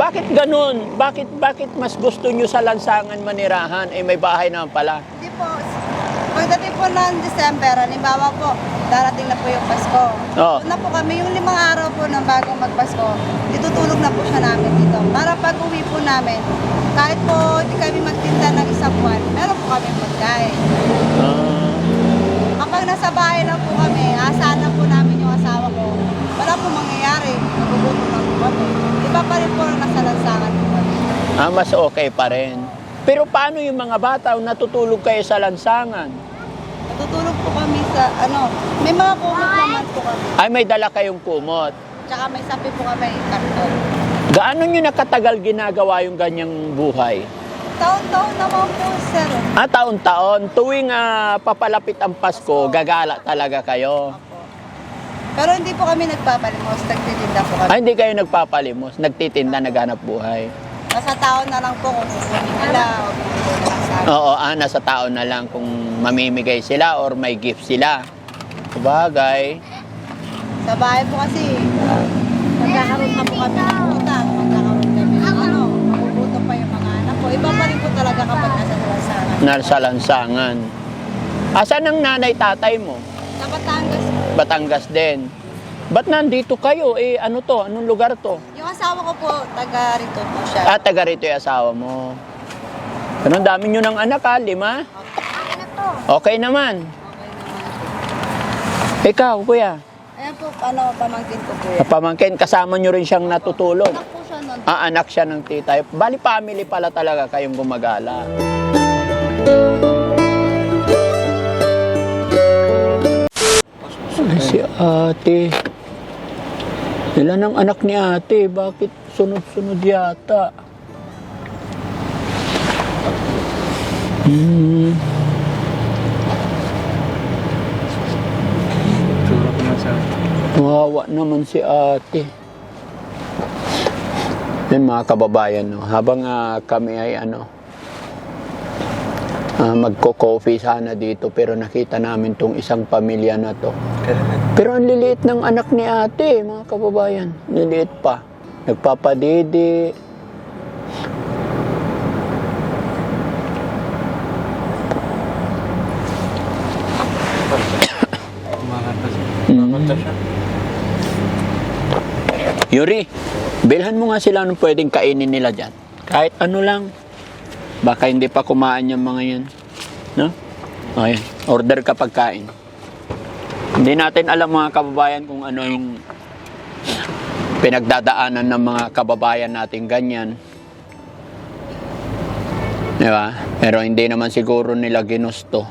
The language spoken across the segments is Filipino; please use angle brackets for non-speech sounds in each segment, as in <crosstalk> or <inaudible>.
Bakit ganun? Bakit bakit mas gusto nyo sa lansangan manirahan? Eh may bahay naman pala. Hindi po. Pagdating po ng December, halimbawa po, darating na po yung Pasko. Oo. Doon na po kami, yung limang araw po ng bagong magpasko, itutulog na po siya namin dito. Para pag uwi po namin, kahit po hindi kami magtinda ng isang buwan, meron po kami pagkain. Ah, Kapag nasa bahay lang po kami, asahan na po namin yung asawa ko, wala po mangyayari. Magugutom na po kami. Iba pa rin po nang nasa lansangan po kami. Ah, mas okay pa rin. Pero paano yung mga bata natutulog kayo sa lansangan? Natutulog po kami sa, ano, may mga kumot naman po kami. Ay may dala kayong kumot. Tsaka may sapi po kami, karton. Gaano nyo nakatagal ginagawa yung ganyang buhay? Taon-taon naman po, sir. Ah, taon-taon. Tuwing ah, papalapit ang Pasko, gagala talaga kayo. Opo. Pero hindi po kami nagpapalimos, nagtitinda po kami. Ay, hindi kayo nagpapalimos. Nagtitinda, naghanap buhay. Nasa taon na lang po kung kukunin nila o bibili nila. Oo, ah, nasa tao na lang kung mamimigay sila or may gift sila. Sabagay. Sa bahay po kasi, magkakaroon na po kami ng utang, magkakaroon kami ng ano, magugutom pa yung mga anak ko. Iba pa rin po talaga kapag nasa lansangan. Nasa lansangan. Asan ang nanay tatay mo? Sa Batangas. Batangas din. Ba't nandito kayo? Eh, ano to? Anong lugar to? Yung asawa ko po, taga rito po siya. Ah, taga rito yung asawa mo. Ang dami nyo ng anak ha, lima? Okay naman. Okay naman. Ikaw, kuya. Ayan po, ano, pamangkin ko po yan. Pamangkin, kasama nyo rin siyang natutulog. Anak po siya nun. Ah, anak siya ng tita. Bali, family pala talaga kayong gumagala. Ay, si ate. Ilan ang anak ni ate? Bakit sunod-sunod yata? Hmm. Wawa naman si ate. Yan mga kababayan, no? habang ah, kami ay ano, ah, magko-coffee sana dito pero nakita namin tong isang pamilya na to. Pero ang liliit ng anak ni ate, mga kababayan. Liliit pa. Nagpapadidi. Mm. Yuri, bilhan mo nga sila nung pwedeng kainin nila dyan. Kahit ano lang. Baka hindi pa kumain yung mga yun. No? Okay. Order ka pagkain. Hindi natin alam mga kababayan kung ano yung pinagdadaanan ng mga kababayan natin ganyan. Di ba? Pero hindi naman siguro nila ginusto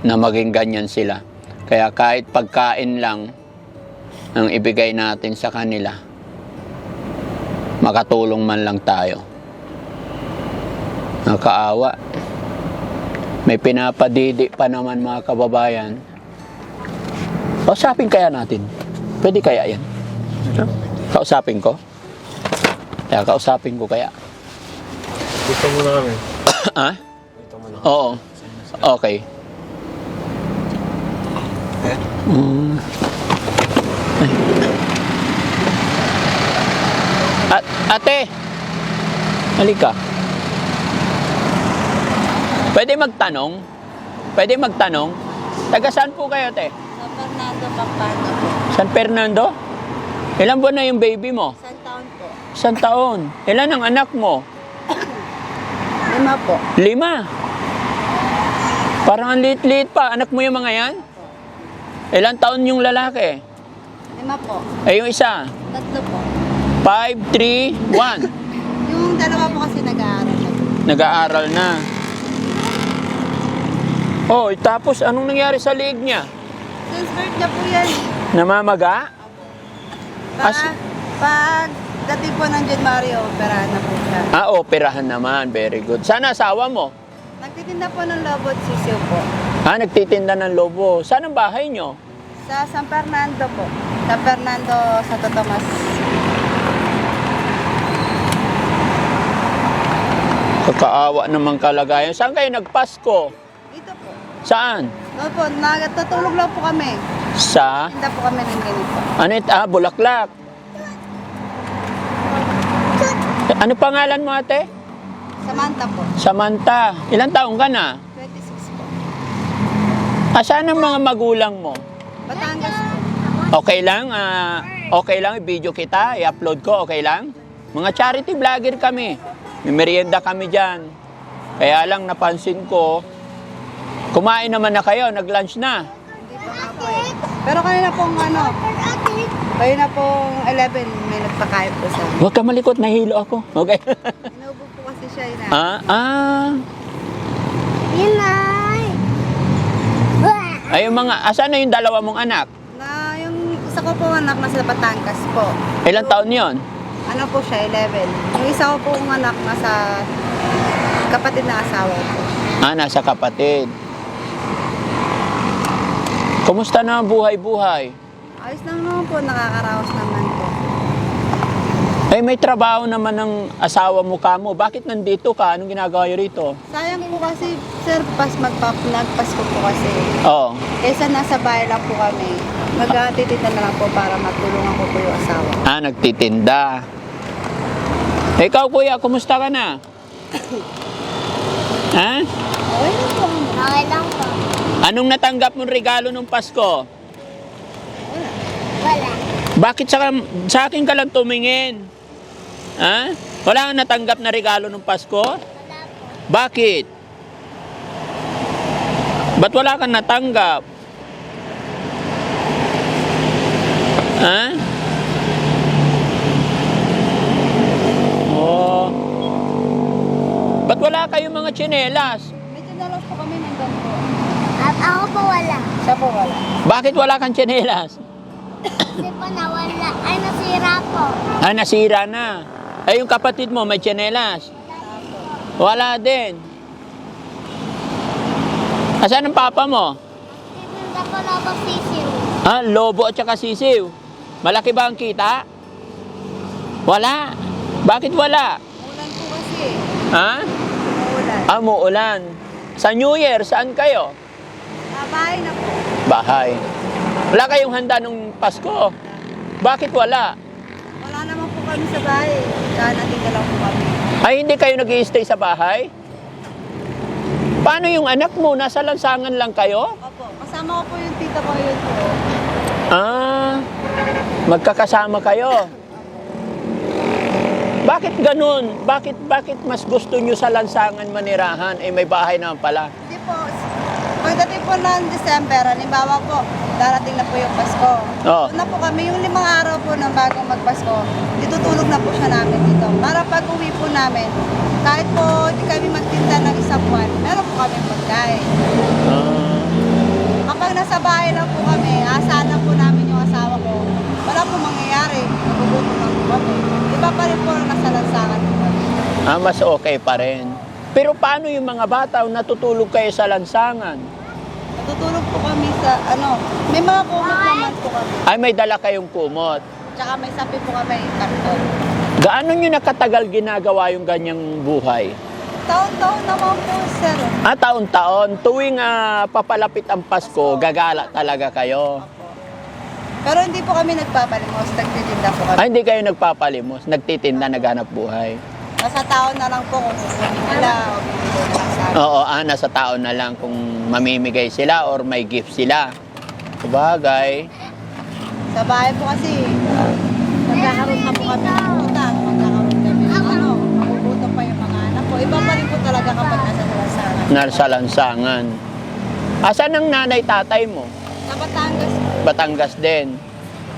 na maging ganyan sila. Kaya kahit pagkain lang ang ibigay natin sa kanila, makatulong man lang tayo. Nakaawa. May pinapadidi pa naman mga kababayan. Kausapin kaya natin. Pwede kaya yan? Kausapin ko? Kaya kausapin ko kaya. Dito muna kami. <coughs> ah? Dito muna. Oo. Okay. Mm. At, ate, halika. Pwede magtanong? Pwede magtanong? Taga saan po kayo, te? Sa Fernando Pampano po. San Fernando? Ilan buwan na yung baby mo? Isang taon po. Isang taon. Ilan ang anak mo? <coughs> Lima po. Lima. Parang ang liit-liit pa. Anak mo yung mga yan? Ilan taon yung lalaki? Lima po. Eh, yung isa? Tatlo po. 5, 3, 1. Yung dalawa po kasi nag-aaral na. Nag-aaral na. Oh, tapos anong nangyari sa liig niya? Birth niya po yan. Namamaga? Pag, As- pag dating po ng January, operahan na po siya. Ah, operahan naman. Very good. Sana asawa mo? Nagtitinda po ng lobot sisiw po. Ah, nagtitinda ng lobo. Saan ang bahay nyo? Sa San Fernando po. San Fernando, Santo Tomas. Kakaawa naman kalagayan. Saan kayo nagpasko? Saan? Opo, nagtutulog lang po kami. Sa? Tinda po kami ng ganito. Ano ito? Ah, bulaklak. Ano pangalan mo ate? Samantha po. Samantha. Ilang taong ka na? 26 po. Asan ang mga magulang mo? Batangas po. Okay lang, ah, okay lang i-video kita, i-upload ko, okay lang? Mga charity vlogger kami. May merienda kami dyan. Kaya lang napansin ko, kumain naman na kayo, nag-lunch na. Hindi pa nga po eh. Pero kanina pong ano, kanina pong 11, may nagpakain po sa amin. Huwag ka malikot, nahilo ako. Okay? <laughs> Inubo po kasi siya ina. ah, ah. Inay! Ay, yung mga, asan na yung dalawa mong anak? Na yung isa ko pong anak nasa Batangas po. Ilang taon yon? Ano po siya, 11. Yung isa ko pong anak nasa kapatid na asawa ko. Ah, nasa kapatid. Kumusta na ang buhay-buhay? Ayos lang naman po, nakakaraos naman po. Eh, may trabaho naman ng asawa mo ka mo. Bakit nandito ka? Anong ginagawa nyo rito? Sayang po kasi, sir, pas magpa, nagpasko po kasi. Oo. Kaysa nasa bahay lang po kami, mag-aatitita na lang po para matulungan ko po yung asawa. Ah, nagtitinda. Ikaw, kuya, kumusta ka na? <coughs> ha? Okay lang po. Okay lang. Anong natanggap mong regalo nung Pasko? Wala. Bakit sa, sa akin ka lang tumingin? Ha? Wala kang natanggap na regalo nung Pasko? Wala po. Bakit? Ba't wala kang natanggap? Ha? Oh. Ba't wala kayong mga tsinelas? Medyo nalos po kami ng ganito. At ako po wala. Siya po wala. Bakit wala kang tsinelas? Kasi po nawala. Ay, nasira po. Ah, nasira na. Ay, yung kapatid mo may tsinelas. Wala din. Asan ang papa mo? Titinda po ako sisiw. Ah, lobo at saka sisiw. Malaki ba ang kita? Wala. Bakit wala? Ulan po kasi. Ha? Ulan. Ah, muulan. Sa New Year, saan kayo? Ah, bahay na po. Bahay. Wala kayong handa nung Pasko. Bakit wala? Wala naman po kami sa bahay. Kaya nandito lang po kami. Ay, hindi kayo nag stay sa bahay? Paano yung anak mo? Nasa lansangan lang kayo? Opo, kasama ko po yung tita ko yun po. Ah, magkakasama kayo. Bakit ganun? Bakit bakit mas gusto nyo sa lansangan manirahan? Eh may bahay naman pala. Pagdating po ng December, halimbawa po, darating na po yung Pasko. Oo. Doon na po kami, yung limang araw po ng bagong magpasko, itutulog na po siya namin dito. Para pag uwi po namin, kahit po hindi kami magtinda ng isang buwan, meron po kami pagkain. Ah, Kapag nasa bahay lang po kami, asahan lang po namin yung asawa ko, wala po mangyayari. Nagugutom lang po kami. Iba pa rin po na nasa lansangan po kami. ah, mas okay pa rin. Pero paano yung mga bata natutulog kayo sa lansangan? Natutulog po kami sa, ano, may mga kumot naman po kami. Ay may dala kayong kumot. Tsaka may sapi po kami, karton. Gaano nyo nakatagal ginagawa yung ganyang buhay? Taon-taon naman po, sir. Ah, taon-taon, tuwing ah, papalapit ang Pasko, gagala talaga kayo. Pero hindi po kami nagpapalimos, nagtitinda po kami. Ay, hindi kayo nagpapalimos, nagtitinda, naghanap buhay. Nasa taon na lang po kung kukunin nila. Oo, ah, nasa tao na lang kung mamimigay sila or may gift sila. Sabagay. Sa bahay po kasi, magkakaroon na po kami ng utang, magkakaroon kami ng ano, magugutom pa yung mga anak ko. Iba pa rin po talaga kapag nasa lansangan. Nasa lansangan. Asan ang nanay tatay mo? Sa Batangas. Batangas din.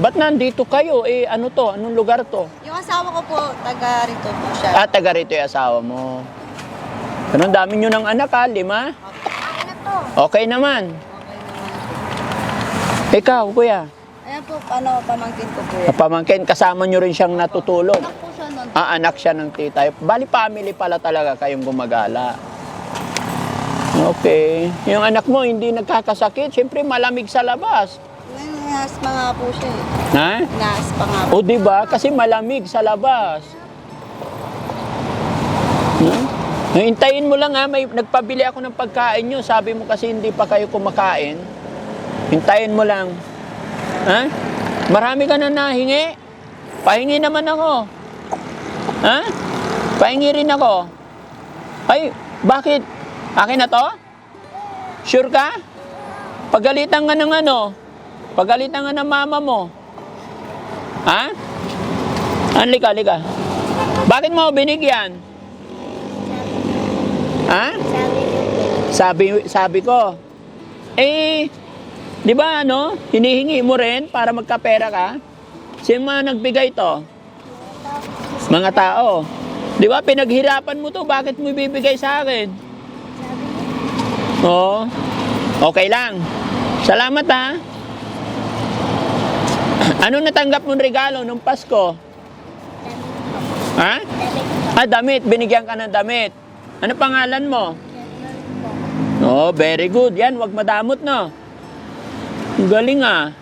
Ba't nandito kayo? Eh, ano to? Anong lugar to? Yung asawa ko po, taga rito po siya. Ah, taga rito yung asawa mo. Ang dami nyo ng anak ha, lima? Ano to? Okay naman. Okay naman. Ikaw, kuya. Ayan po, ano, pamangkin ko po yan. Pamangkin, kasama nyo rin siyang natutulog. Anak po siya nun. Ah, anak siya ng tita. Bali, family pala talaga kayong gumagala. Okay. Yung anak mo hindi nagkakasakit. Siyempre, malamig sa labas. Inaaspa nga po siya eh. Ha? Inaaspa nga po. O di ba? Kasi malamig sa labas. Hmm? Hintayin mo lang ha, may nagpabili ako ng pagkain nyo. Sabi mo kasi hindi pa kayo kumakain. Hintayin mo lang. Ha? Marami ka na nahingi. Pahingi naman ako. Ha? Pahingi rin ako. Ay, bakit? Akin na to? Sure ka? Pagalitan nga ng ano? Pagalitan nga ng mama mo. Ha? Halika, halika. Bakit mo binigyan? Ha? Sabi Sabi, ko. Eh, di ba ano? Hinihingi mo rin para magkapera ka? Sino mga nagbigay to? Mga tao. Di ba, pinaghirapan mo to, bakit mo ibibigay sa akin? Oo. Okay lang. Salamat ha. Ano natanggap mong regalo nung Pasko? Ha? Ah, damit. Binigyan ka ng damit. Ano pangalan mo? Oh, very good. Yan, wag madamot, no? Galing, ah.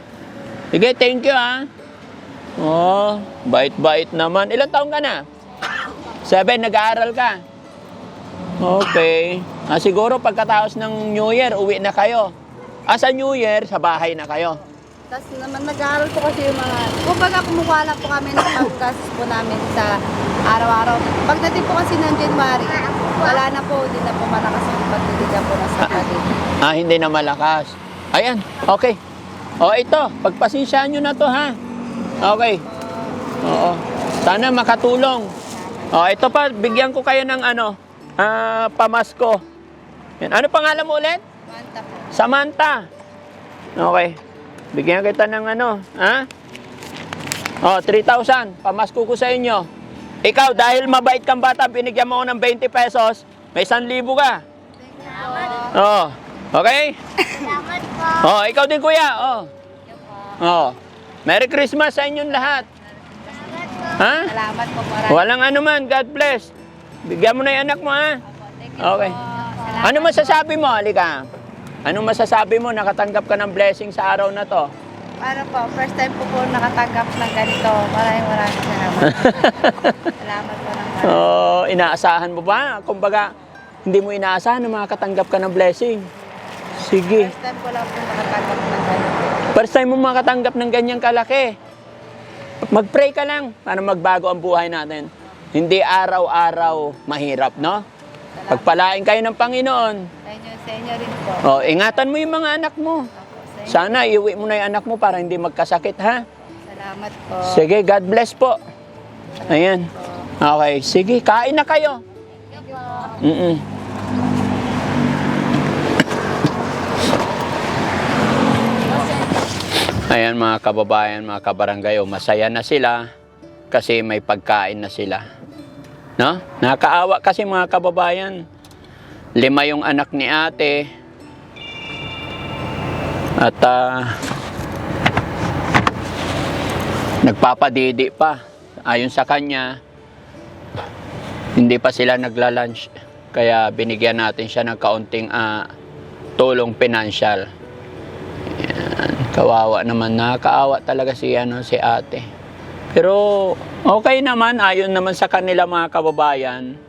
Sige, thank you, ah. Oh, bait-bait naman. Ilang taong ka na? Seven, nag-aaral ka? Okay. Ah, siguro pagkatapos ng New Year, uwi na kayo. Ah, sa New Year, sa bahay na kayo. Tapos naman nag-aaral po kasi yung mga, kumbaga kumukuha lang po kami ng paggastos po namin sa araw-araw. Pagdating po kasi ng January, wala na po, hindi na po malakas ang pagbibigyan po ng kapatid. Ah, hindi na malakas. Ayan, okay. O, ito, pagpasensyahan nyo na to, ha? Okay. Oo. Sana makatulong. O, ito pa, bigyan ko kayo ng ano, ah, pamasko. Yan. Ano pangalan mo ulit? Po. Samantha. Okay. Bigyan kita ng ano, ha? Oh, 3,000. Pamasko ko sa inyo. Ikaw, dahil mabait kang bata, binigyan mo ako ng 20 pesos, may 1,000 ka. Oh. Okay? salamat po. Oh, ikaw din kuya. Oh. Oh. Merry Christmas sa inyong lahat. Salamat po. Ha? Salamat po marami. Walang ano man. God bless. Bigyan mo na yung anak mo, ha? Okay. po. Salamat Ano masasabi mo? Halika. Anong masasabi mo? Nakatanggap ka ng blessing sa araw na to? Ano po, first time po po nakatanggap ng ganito. Maraming maraming salamat. <laughs> salamat po ng marami. Oh, inaasahan mo ba? Kumbaga, hindi mo inaasahan na makakatanggap ka ng blessing. Sige. First time ko lang po nakatanggap ng ganito. First time mo makatanggap ng ganyang kalaki. Mag-pray ka lang para magbago ang buhay natin. Hindi araw-araw mahirap, no? Pagpalain kayo ng Panginoon. Sa inyo, sa inyo rin po. Oh, ingatan mo yung mga anak mo. Sana iuwi mo na yung anak mo para hindi magkasakit, ha? Salamat po. Sige, God bless po. Ayan. Okay, sige, kain na kayo. Thank you po. Mm-mm. Ayan mga kababayan, mga kabarangay, oh, masaya na sila kasi may pagkain na sila. No? Nakakaawa kasi mga kababayan. Lima yung anak ni ate. At ah, nagpapadidi pa. Ayon sa kanya, hindi pa sila nagla-lunch. Kaya binigyan natin siya ng kaunting ah, tulong pinansyal. Yan. Kawawa naman. Nakakaawa talaga si, ano, si ate. Pero okay naman. Ayon naman sa kanila mga kababayan.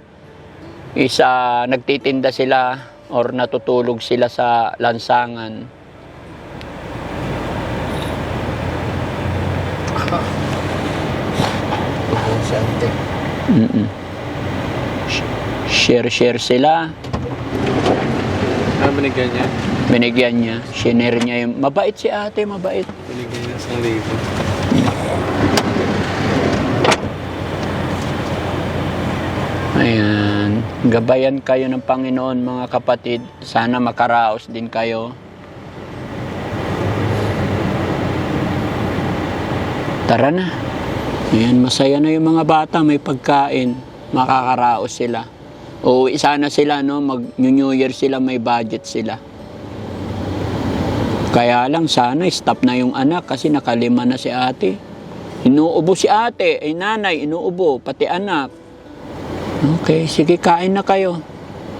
Isa, nagtitinda sila or natutulog sila sa lansangan. Mm-mm. Sh- Share-share sila. Ah, binigyan niya. Binigyan niya. Shinare niya yung... Mabait si ate, mabait. Binigyan niya sa libo. Ayan. Gabayan kayo ng Panginoon mga kapatid. Sana makaraos din kayo. Tara na. Ayan, masaya na yung mga bata. May pagkain. Makakaraos sila. Uuwi sana sila, no? Mag-New Year sila, may budget sila. Kaya lang, sana stop na yung anak kasi nakalima na si ate. Inuubo si ate, ay nanay, inuubo, pati anak. Okay, sige, kain na kayo.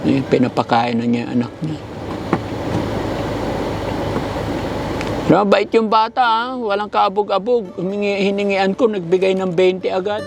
Eh, pinapakain na niya anak niya. Pero bait yung bata, ah. walang kaabog-abog. Hiningian ko, nagbigay ng 20 agad.